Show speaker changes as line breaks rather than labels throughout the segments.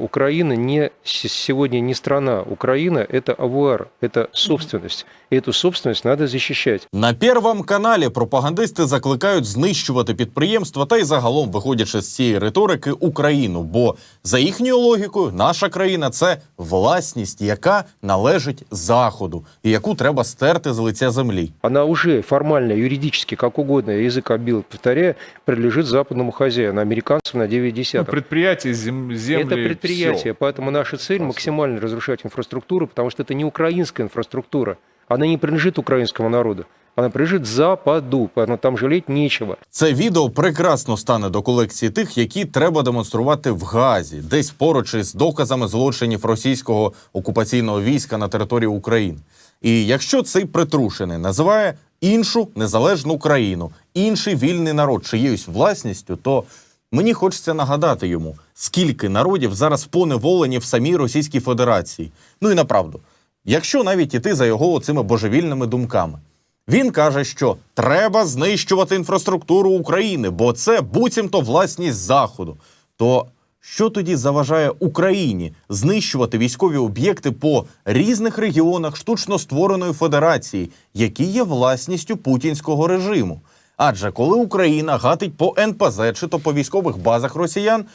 Украина не, с- сегодня не страна. Украина – это авуар, это собственность. И эту собственность надо защищать.
На Первом каналі пропагандисти закликають знищувати підприємства та й загалом, виходячи з цієї риторики, Україну. Бо за їхньою логікою, наша країна це власність, яка належить заходу, і яку треба стерти з лиця землі.
Она уже формально, юридически, как угодно, язык обил, повторяю, принадлежит западному хозяину, американцам на 9
Ну,
десятых.
предприятия, зем- земли,
это предприятие,
всё.
поэтому наша цель
Классно.
максимально разрушать инфраструктуру, потому что это не украинская инфраструктура. Она не принадлежит украинскому народу. Она принадлежит Западу, поэтому там жалеть нечего.
Це відео прекрасно стане до колекції тих, які треба демонструвати в Газі, десь поруч із доказами злочинів російського окупаційного війська на території України. І якщо цей притрушений називає іншу незалежну країну, інший вільний народ чиєюсь власністю, то мені хочеться нагадати йому, скільки народів зараз поневолені в самій Російській Федерації. Ну і направду, якщо навіть іти за його цими божевільними думками. Він каже, що треба знищувати інфраструктуру України, бо це буцімто власність Заходу. То що тоді заважає Україні знищувати військові об'єкти по різних регіонах штучно створеної федерації, які є власністю путінського режиму? Адже коли Україна гатить по НПЗ чи то по військових базах росіян,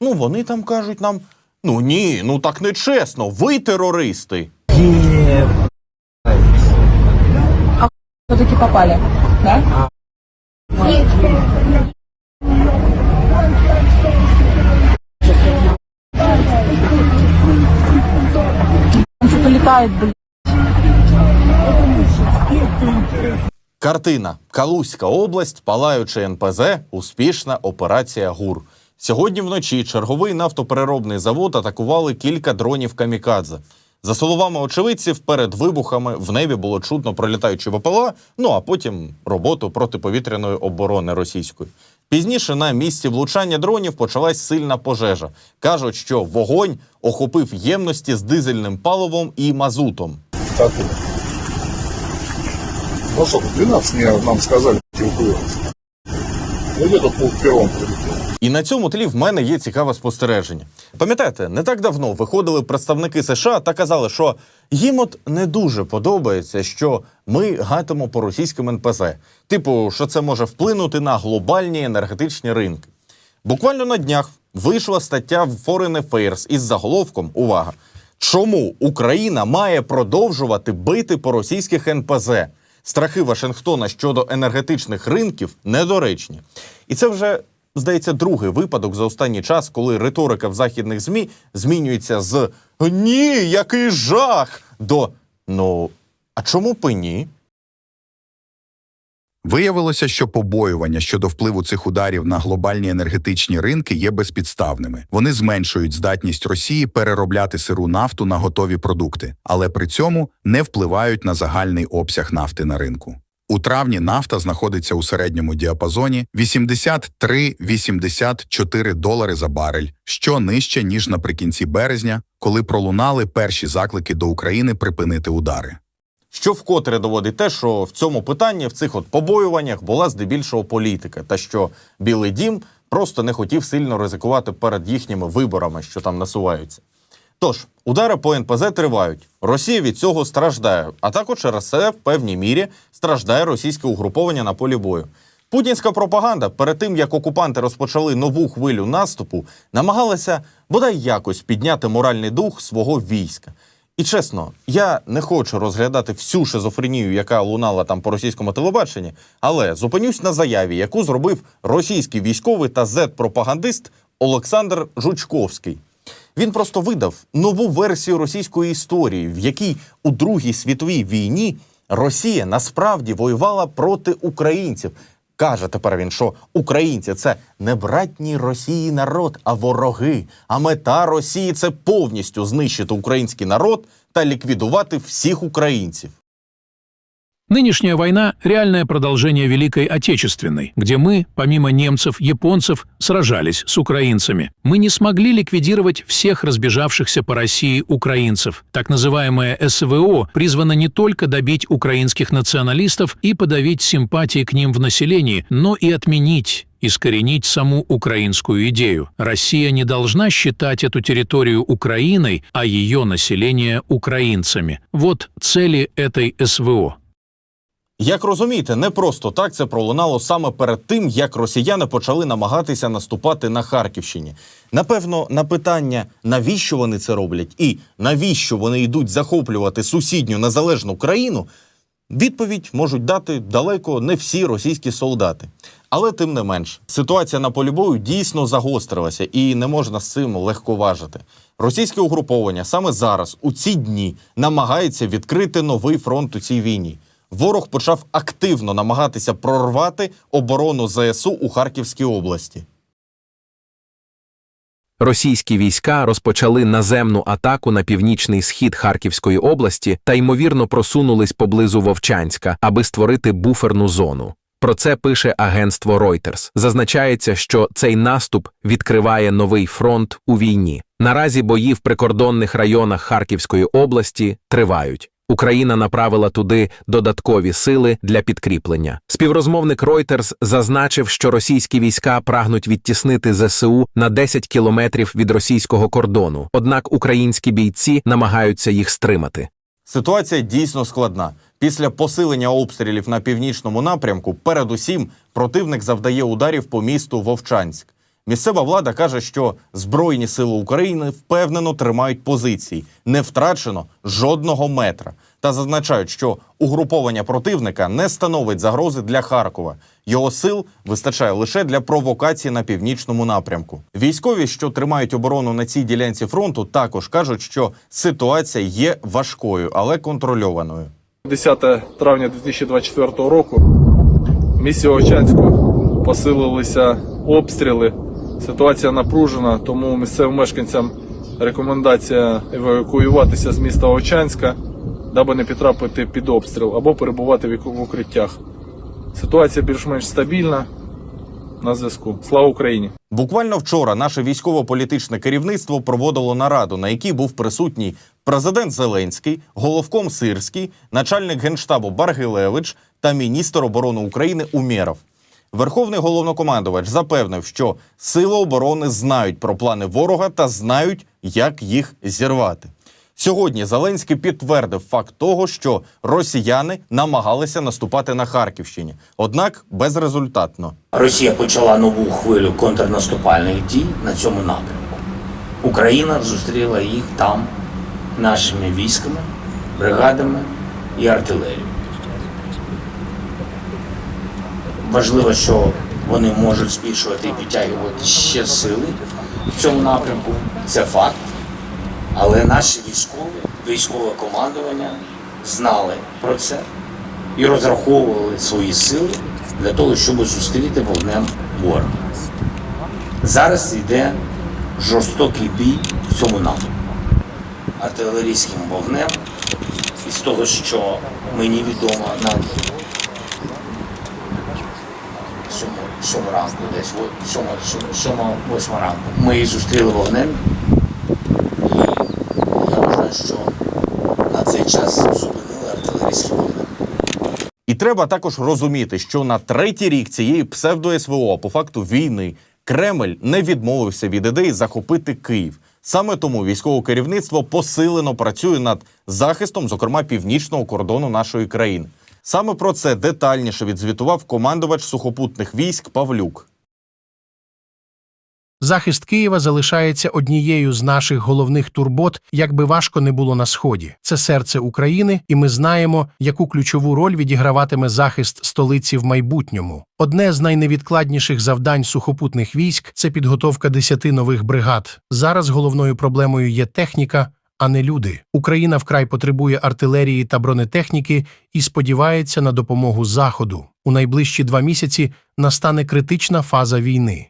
ну вони там кажуть нам: ну ні, ну так не чесно, ви терористи.
все-таки попали? Там что-то летает, блин.
Картина Калузька область, палаючи НПЗ, успішна операція ГУР. Сьогодні вночі черговий нафтопереробний завод атакували кілька дронів камікадзе. За словами очевидців, перед вибухами в небі було чутно пролітаючі ВПЛА, ну а потім роботу протиповітряної оборони російської. Пізніше на місці влучання дронів почалась сильна пожежа. Кажуть, що вогонь охопив ємності з дизельним паливом і мазутом.
Так. Ну сколько, 12 мне, нам сказали, эвакуироваться. Ну.
І на цьому тлі в мене є цікаве спостереження. Пам'ятаєте, не так давно виходили представники США та казали, що їм от не дуже подобається, що ми гатимо по російським НПЗ. Типу, що це може вплинути на глобальні енергетичні ринки. Буквально на днях вийшла стаття в Foreign Affairs із заголовком Увага! Чому Україна має продовжувати бити по російських НПЗ? Страхи Вашингтона щодо енергетичних ринків недоречні. І це вже здається другий випадок за останній час, коли риторика в західних змі змінюється з ні, який жах до ну а чому б і ні?
Виявилося, що побоювання щодо впливу цих ударів на глобальні енергетичні ринки є безпідставними. Вони зменшують здатність Росії переробляти сиру нафту на готові продукти, але при цьому не впливають на загальний обсяг нафти на ринку. У травні нафта знаходиться у середньому діапазоні 83-84 долари за барель, що нижче ніж наприкінці березня, коли пролунали перші заклики до України припинити удари.
Що вкотре доводить те, що в цьому питанні, в цих от побоюваннях була здебільшого політика, та що Білий Дім просто не хотів сильно ризикувати перед їхніми виборами, що там насуваються. Тож, удари по НПЗ тривають. Росія від цього страждає, а також через це в певній мірі страждає російське угруповання на полі бою. Путінська пропаганда перед тим, як окупанти розпочали нову хвилю наступу, намагалася бодай якось підняти моральний дух свого війська. І чесно, я не хочу розглядати всю шизофренію, яка лунала там по російському телебаченні, але зупинюсь на заяві, яку зробив російський військовий та зет-пропагандист Олександр Жучковський. Він просто видав нову версію російської історії, в якій у Другій світовій війні Росія насправді воювала проти українців. Каже тепер він, що українці це не братній Росії народ, а вороги. А мета Росії це повністю знищити український народ та ліквідувати всіх українців.
Нынешняя война – реальное продолжение Великой Отечественной, где мы, помимо немцев, японцев, сражались с украинцами. Мы не смогли ликвидировать всех разбежавшихся по России украинцев. Так называемое СВО призвано не только добить украинских националистов и подавить симпатии к ним в населении, но и отменить искоренить саму украинскую идею. Россия не должна считать эту территорию Украиной, а ее население украинцами. Вот цели этой СВО.
Як розумієте, не просто так це пролунало саме перед тим, як росіяни почали намагатися наступати на Харківщині. Напевно, на питання, навіщо вони це роблять, і навіщо вони йдуть захоплювати сусідню незалежну країну, відповідь можуть дати далеко не всі російські солдати. Але тим не менш, ситуація на полі бою дійсно загострилася, і не можна з цим легковажити. Російське угруповання саме зараз, у ці дні, намагається відкрити новий фронт у цій війні. Ворог почав активно намагатися прорвати оборону ЗСУ у Харківській області.
Російські війська розпочали наземну атаку на північний схід Харківської області та ймовірно просунулись поблизу Вовчанська, аби створити буферну зону. Про це пише агентство Reuters. Зазначається, що цей наступ відкриває новий фронт у війні. Наразі бої в прикордонних районах Харківської області тривають. Україна направила туди додаткові сили для підкріплення. Співрозмовник Reuters зазначив, що російські війська прагнуть відтіснити ЗСУ на 10 кілометрів від російського кордону. Однак українські бійці намагаються їх стримати.
Ситуація дійсно складна. Після посилення обстрілів на північному напрямку, передусім, противник завдає ударів по місту Вовчанськ. Місцева влада каже, що Збройні сили України впевнено тримають позиції, не втрачено жодного метра. Та зазначають, що угруповання противника не становить загрози для Харкова. Його сил вистачає лише для провокації на північному напрямку. Військові, що тримають оборону на цій ділянці фронту, також кажуть, що ситуація є важкою, але контрольованою.
10 травня 2024 року в місті Овчанську посилилися обстріли. Ситуація напружена, тому місцевим мешканцям рекомендація евакуюватися з міста Овчанська, даби не потрапити під обстріл або перебувати в укриттях. Ситуація більш-менш стабільна. На зв'язку. Слава Україні!
Буквально вчора наше військово-політичне керівництво проводило нараду, на якій був присутній президент Зеленський, головком Сирський, начальник генштабу Баргилевич та міністр оборони України Умєров. Верховний головнокомандувач запевнив, що сили оборони знають про плани ворога та знають, як їх зірвати. Сьогодні Зеленський підтвердив факт того, що росіяни намагалися наступати на Харківщині, однак безрезультатно.
Росія почала нову хвилю контрнаступальних дій на цьому напрямку. Україна зустріла їх там нашими військами, бригадами і артилерією. важливо, що вони можуть збільшувати і підтягувати ще сили в цьому напрямку. Це факт. Але наші військові, військове командування знали про це і розраховували свої сили для того, щоб зустріти вогнем ворога. Зараз йде жорстокий бій в цьому напрямку артилерійським вогнем, і з того, що мені відомо, навіть 7 7 ранку, десь 7 7 8 ранку. Ми її зустріли вогнем. І я вважаю, що на цей час зупинили артилерійські вогнем.
І треба також розуміти, що на третій рік цієї псевдо-СВО по факту війни Кремль не відмовився від ідеї захопити Київ. Саме тому військове керівництво посилено працює над захистом, зокрема північного кордону нашої країни. Саме про це детальніше відзвітував командувач сухопутних військ Павлюк.
Захист Києва залишається однією з наших головних турбот, як би важко не було на сході. Це серце України, і ми знаємо, яку ключову роль відіграватиме захист столиці в майбутньому. Одне з найневідкладніших завдань сухопутних військ це підготовка десяти нових бригад. Зараз головною проблемою є техніка. А не люди. Україна вкрай потребує артилерії та бронетехніки і сподівається на допомогу Заходу. У найближчі два місяці настане критична фаза війни.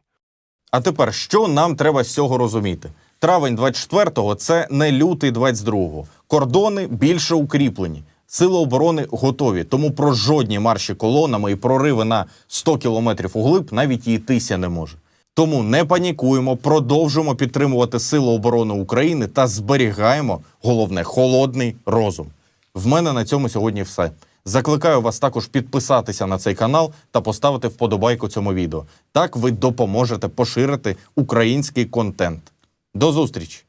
А тепер що нам треба з цього розуміти? Травень 24-го – це не лютий 22-го. Кордони більше укріплені. Сили оборони готові, тому про жодні марші колонами і прориви на 100 кілометрів углиб навіть і йтися не може. Тому не панікуємо, продовжуємо підтримувати Сили оборони України та зберігаємо головне холодний розум. В мене на цьому сьогодні все. Закликаю вас також підписатися на цей канал та поставити вподобайку цьому відео. Так ви допоможете поширити український контент. До зустрічі!